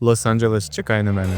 Лос-Анджелес чекає на мене.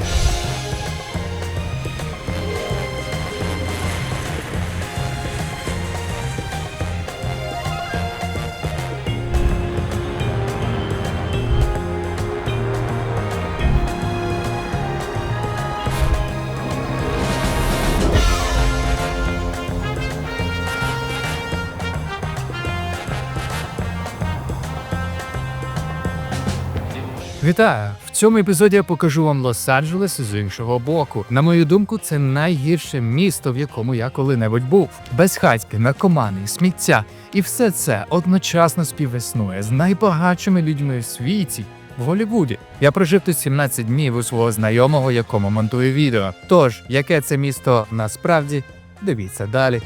Вітаю! В цьому епізоді я покажу вам Лос-Анджелес з іншого боку. На мою думку, це найгірше місто, в якому я коли-небудь був. Безхатьки, наркомани, сміття. І все це одночасно співіснує з найбагатшими людьми в світі. В Голлівуді я прожив тут 17 днів у свого знайомого, якому монтую відео. Тож, яке це місто насправді, дивіться далі.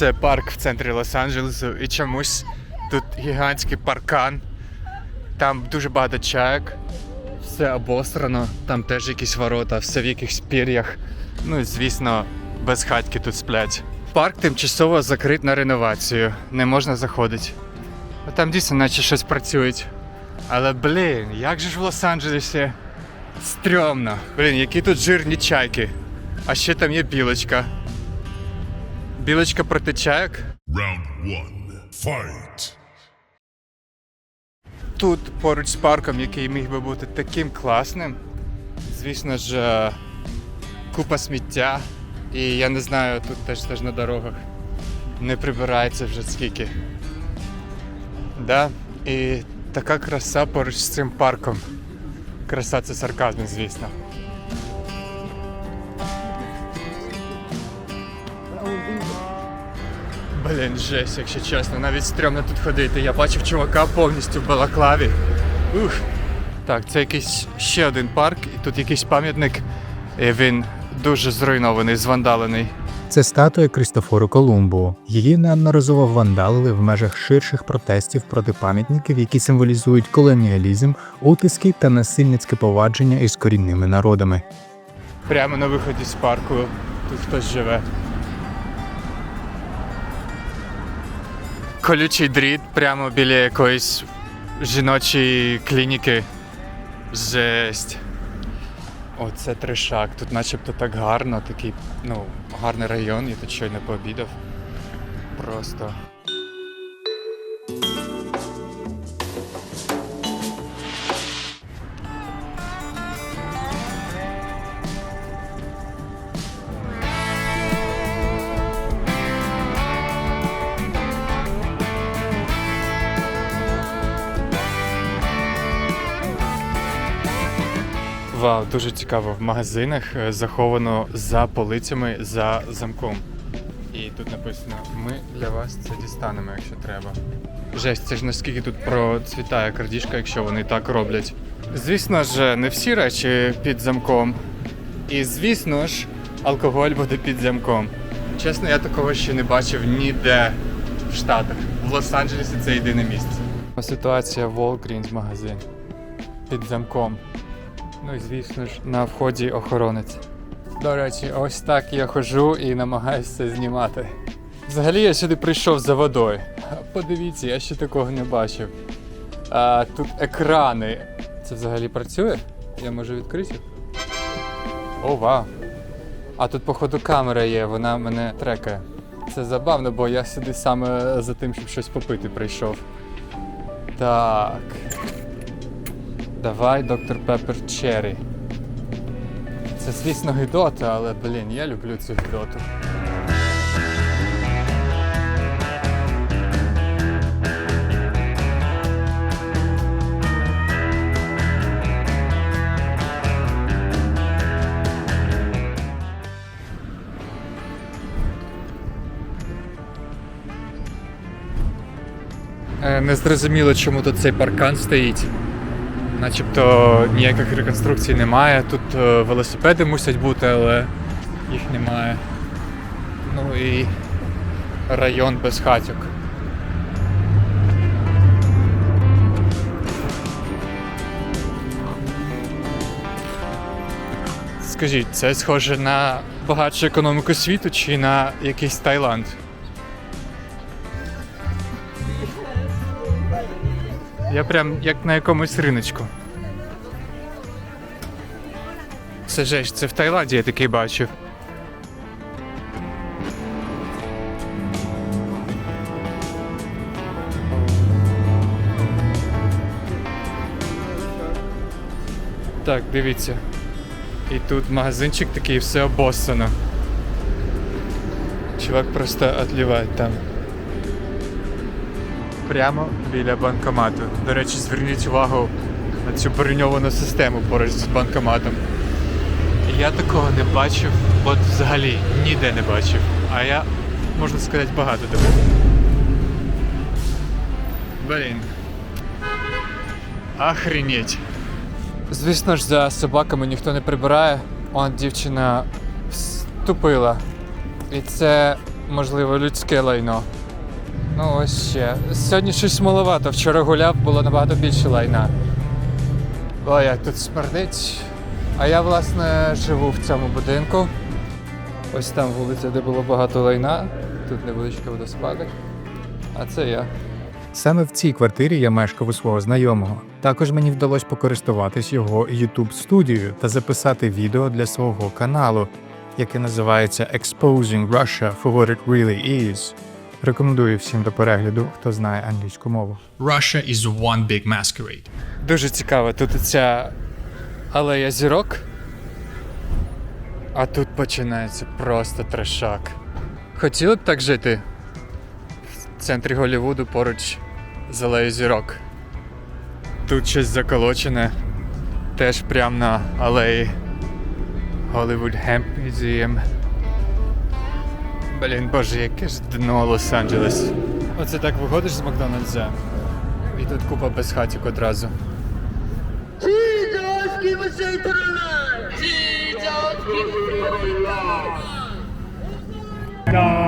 Це парк в центрі Лос-Анджелесу і чомусь тут гігантський паркан. Там дуже багато чайок. Все обосрано, там теж якісь ворота, все в якихось пір'ях. Ну і звісно, безхатьки тут сплять. Парк тимчасово закрит на реновацію, не можна заходити. А там дійсно наче щось працюють. Але блін, як же ж в Лос-Анджелесі стрьомно. Блін, які тут жирні чайки. А ще там є білочка. Білочка проти чайок. Round one. Fight. Тут поруч з парком, який міг би бути таким класним. Звісно ж, е, купа сміття. І я не знаю, тут теж теж на дорогах не прибирається вже скільки. Да? І така краса поруч з цим парком. Краса це сарказм, звісно. Блін, жесть, якщо чесно, навіть стрьомно тут ходити. Я бачив чувака повністю в балаклаві. Ух. Так, це якийсь ще один парк, і тут якийсь пам'ятник. І він дуже зруйнований, звандалений. Це статуя Крістофору Колумбу. Її неодноразово вандалили в межах ширших протестів проти пам'ятників, які символізують колоніалізм, утиски та насильницьке повадження із корінними народами. Прямо на виході з парку тут хтось живе. Колючий дріт прямо біля якоїсь жіночої клініки. Жесть. Оце тришак. Тут начебто так гарно, такий, ну, гарний район, я тут щойно пообідав. Просто. Дуже цікаво. В магазинах е, заховано за полицями за замком. І тут написано: ми для вас це дістанемо, якщо треба. Жесть, це ж наскільки тут процвітає крадіжка, якщо вони так роблять. Звісно ж, не всі речі під замком. І звісно ж, алкоголь буде під замком. Чесно, я такого ще не бачив ніде в Штатах. В Лос-Анджелесі це єдине місце. Ситуація Walgreens магазин під замком. Ну і звісно ж, на вході охоронець. До речі, ось так я ходжу і намагаюся знімати. Взагалі я сюди прийшов за водою. Подивіться, я ще такого не бачив. А, тут екрани. Це взагалі працює? Я можу відкрити? О, вау. А тут, походу, камера є, вона мене трекає. Це забавно, бо я сюди саме за тим, щоб щось попити прийшов. Так. Давай, доктор Пеппер Черрі. Це, звісно, гидота, але, блін, я люблю цю гидоту. Е, Не зрозуміло, чому тут цей паркан стоїть. Начебто ніяких реконструкцій немає. Тут е, велосипеди мусять бути, але їх немає. Ну і район без хатьок. Скажіть, це схоже на найбагатшу економіку світу чи на якийсь Таїланд? Я прям як на якомусь риночку. Це жесть, це в Таїланді я такий бачив. Так, дивіться. І тут магазинчик такий, все обоссано. Чувак просто відливає там. Прямо біля банкомату. До речі, зверніть увагу на цю броньовану систему поруч з банкоматом. Я такого не бачив, от взагалі ніде не бачив. А я, можна сказати, багато де. Блін. Охренеть. Звісно ж, за собаками ніхто не прибирає. Он дівчина вступила. І це, можливо, людське лайно. Ну, ось ще. Сьогодні щось маловато. Вчора гуляв, було набагато більше лайна. Ой, як тут смердить. А я, власне, живу в цьому будинку. Ось там вулиця, де було багато лайна. Тут невеличкий водоспадок. А це я. Саме в цій квартирі я мешкав у свого знайомого. Також мені вдалося покористуватись його youtube студією та записати відео для свого каналу, яке називається Exposing Russia for what it really is. Рекомендую всім до перегляду, хто знає англійську мову. Russia is one big masquerade. Дуже цікаво, тут ця алея зірок. А тут починається просто трешак. Хотіли б так жити в центрі Голлівуду поруч з алеєю зірок. Тут щось заколочене. Теж прямо на алеї Hollywood Hemp Museum. Блін, боже, яке ж дно Лос-Анджелес. Оце так виходиш з Макдональдса. І тут купа без безхатік одразу. Jesus,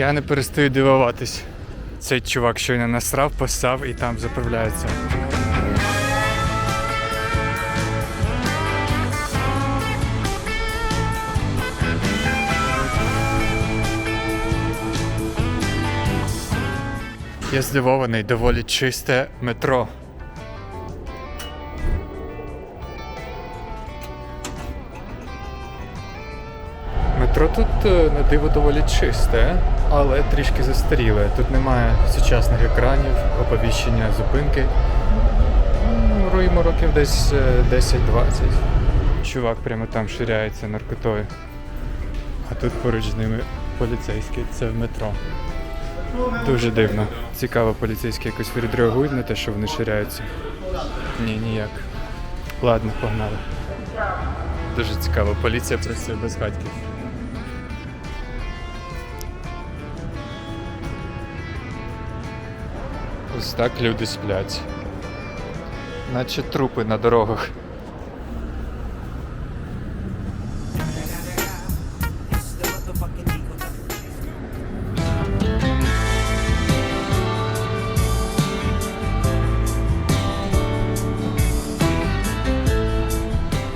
Я не перестаю дивуватись. Цей чувак щойно насрав, посав і там заправляється. Я здивований, доволі чисте метро. Тут е, на диво доволі чисте, але трішки застаріле. Тут немає сучасних екранів, оповіщення зупинки. Ну, Йому років десь е, 10-20. Чувак прямо там ширяється наркотою. А тут поруч з ними поліцейський, це в метро. Дуже дивно. Цікаво, поліцейські якось відреагують на те, що вони ширяються. Ні, ніяк. Ладно, погнали. Дуже цікаво, поліція працює без хатків. Ось так люди сплять. Наче трупи на дорогах.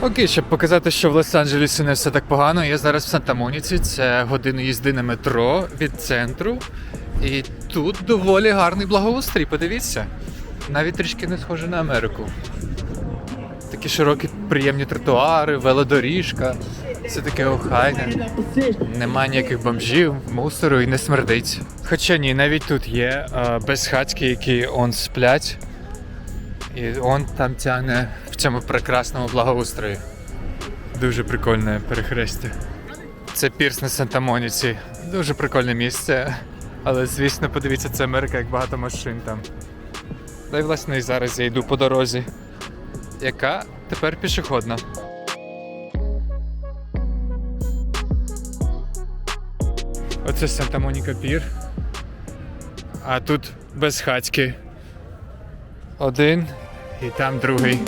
Окей, щоб показати, що в Лос-Анджелесі не все так погано. Я зараз в Санта-Моніці, це година їзди на метро від центру. І тут доволі гарний благоустрій, подивіться. Навіть трішки не схоже на Америку. Такі широкі, приємні тротуари, велодоріжка. Все таке охайне. Нема ніяких бомжів, мусору і не смердить. Хоча ні, навіть тут є е, безхатьки, які он сплять. І он там тягне в цьому прекрасному благоустрої. Дуже прикольне перехрестя. Це пірс на Санта-Моніці. Дуже прикольне місце. Але звісно, подивіться, це Америка, як багато машин там. Та й власне і зараз я йду по дорозі, яка тепер пішохідна. Оце Санта-Моніка Пір. А тут безхатьки. Один і там другий.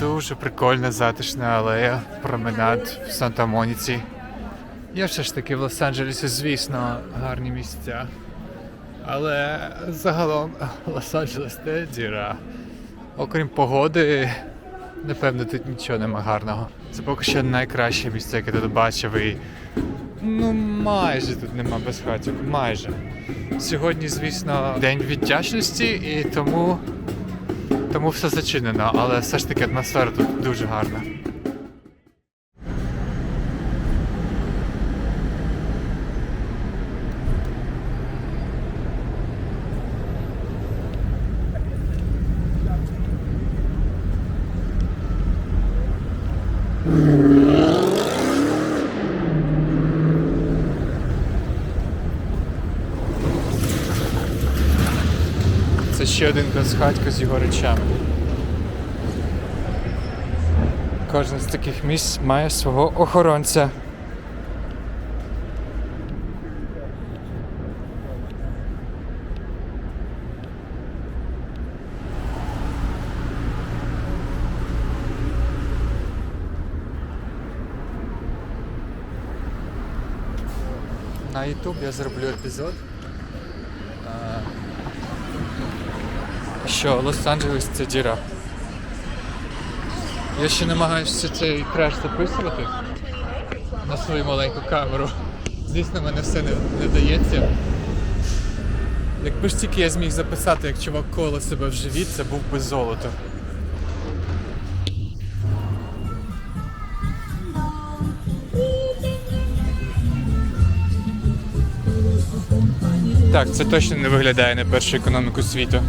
Дуже прикольна затишна алея, променад в Санта-Моніці. Я все ж таки в Лос-Анджелесі, звісно, гарні місця. Але загалом Лос-Анджелес це діра. Окрім погоди, напевно, тут нічого нема гарного. Це поки що найкраще місце, яке тут бачив. і ну майже тут нема безхатів. Майже. Сьогодні, звісно, день віддячності, і тому, тому все зачинено, але все ж таки атмосфера тут дуже гарна. Ще один безхатько з його речами. Кожен з таких місць має свого охоронця. На YouTube я зроблю епізод. а, що Лос-Анджелес це діра. Я ще намагаюся цей краш записувати на свою маленьку камеру. Звісно, мене все не, не дається. Якби ж тільки я зміг записати, як чувак коло себе в живіт, це був би золото. Так, це точно не виглядає на першу економіку світу.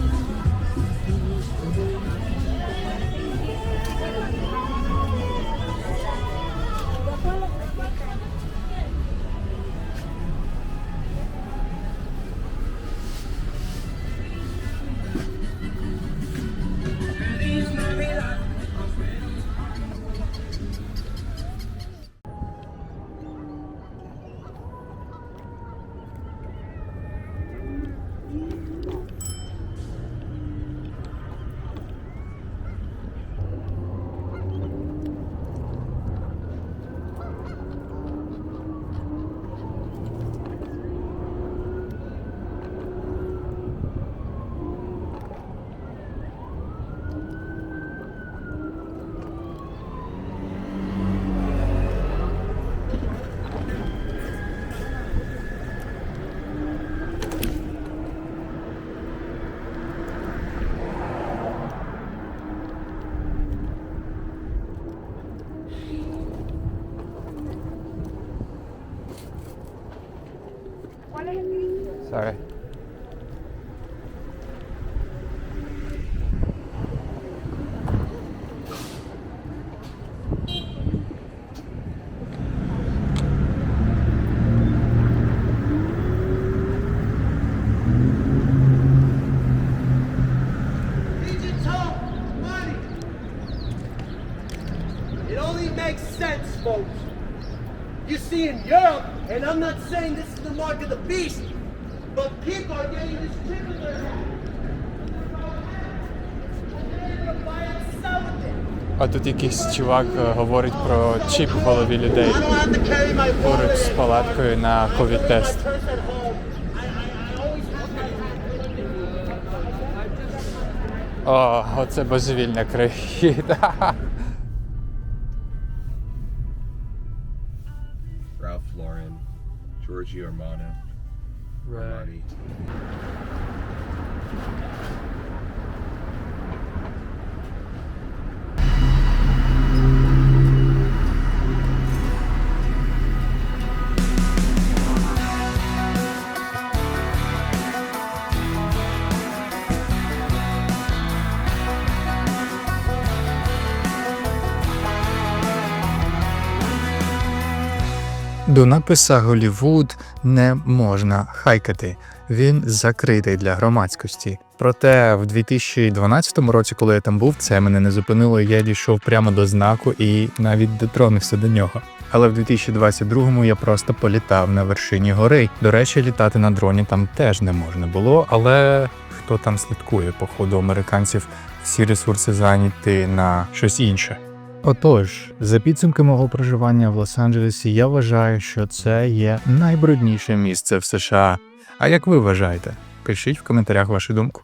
Europe, and I'm not saying this is the mark of the beast, А тут якийсь чувак е, говорить про чіп в голові людей поруч з палаткою на ковід-тест. О, оце божевільна крихіта. Ralph Lauren, Giorgio Armani. Armani. Написа Голівуд не можна хайкати. Він закритий для громадськості. Проте в 2012 році, коли я там був, це мене не зупинило. Я дійшов прямо до знаку і навіть дотронувся до нього. Але в 2022-му я просто політав на вершині гори. До речі, літати на дроні там теж не можна було, але хто там слідкує. Походу, американців всі ресурси зайняті на щось інше. Отож, за підсумки мого проживання в Лос-Анджелесі, я вважаю, що це є найбрудніше місце в США. А як ви вважаєте? Пишіть в коментарях вашу думку.